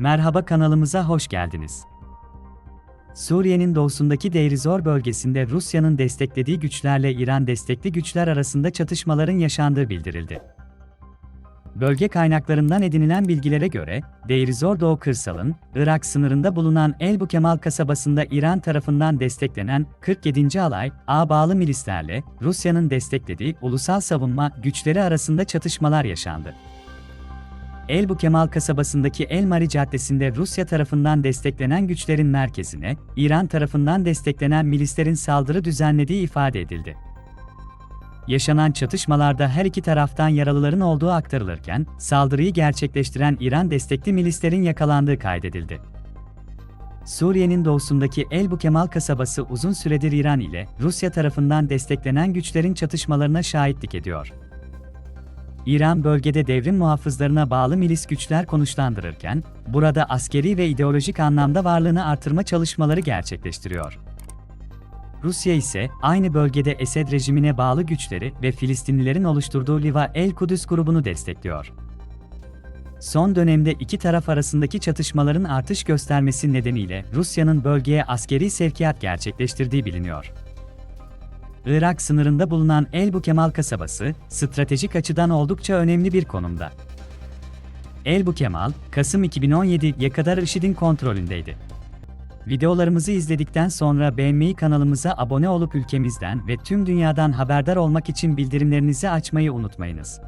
Merhaba kanalımıza hoş geldiniz. Suriye'nin doğusundaki Deirizor bölgesinde Rusya'nın desteklediği güçlerle İran destekli güçler arasında çatışmaların yaşandığı bildirildi. Bölge kaynaklarından edinilen bilgilere göre, Deirizor Doğu Kırsal'ın, Irak sınırında bulunan El Bukemal kasabasında İran tarafından desteklenen 47. Alay, A bağlı milislerle Rusya'nın desteklediği ulusal savunma güçleri arasında çatışmalar yaşandı. El Bukemal kasabasındaki El Mari Caddesi'nde Rusya tarafından desteklenen güçlerin merkezine, İran tarafından desteklenen milislerin saldırı düzenlediği ifade edildi. Yaşanan çatışmalarda her iki taraftan yaralıların olduğu aktarılırken, saldırıyı gerçekleştiren İran destekli milislerin yakalandığı kaydedildi. Suriye'nin doğusundaki El Bukemal kasabası uzun süredir İran ile Rusya tarafından desteklenen güçlerin çatışmalarına şahitlik ediyor. İran bölgede devrim muhafızlarına bağlı milis güçler konuşlandırırken, burada askeri ve ideolojik anlamda varlığını artırma çalışmaları gerçekleştiriyor. Rusya ise aynı bölgede Esed rejimine bağlı güçleri ve Filistinlilerin oluşturduğu Liva El Kudüs grubunu destekliyor. Son dönemde iki taraf arasındaki çatışmaların artış göstermesi nedeniyle Rusya'nın bölgeye askeri sevkiyat gerçekleştirdiği biliniyor. Irak sınırında bulunan El Bukemal kasabası, stratejik açıdan oldukça önemli bir konumda. El Bukemal, Kasım 2017'ye kadar IŞİD'in kontrolündeydi. Videolarımızı izledikten sonra beğenmeyi kanalımıza abone olup ülkemizden ve tüm dünyadan haberdar olmak için bildirimlerinizi açmayı unutmayınız.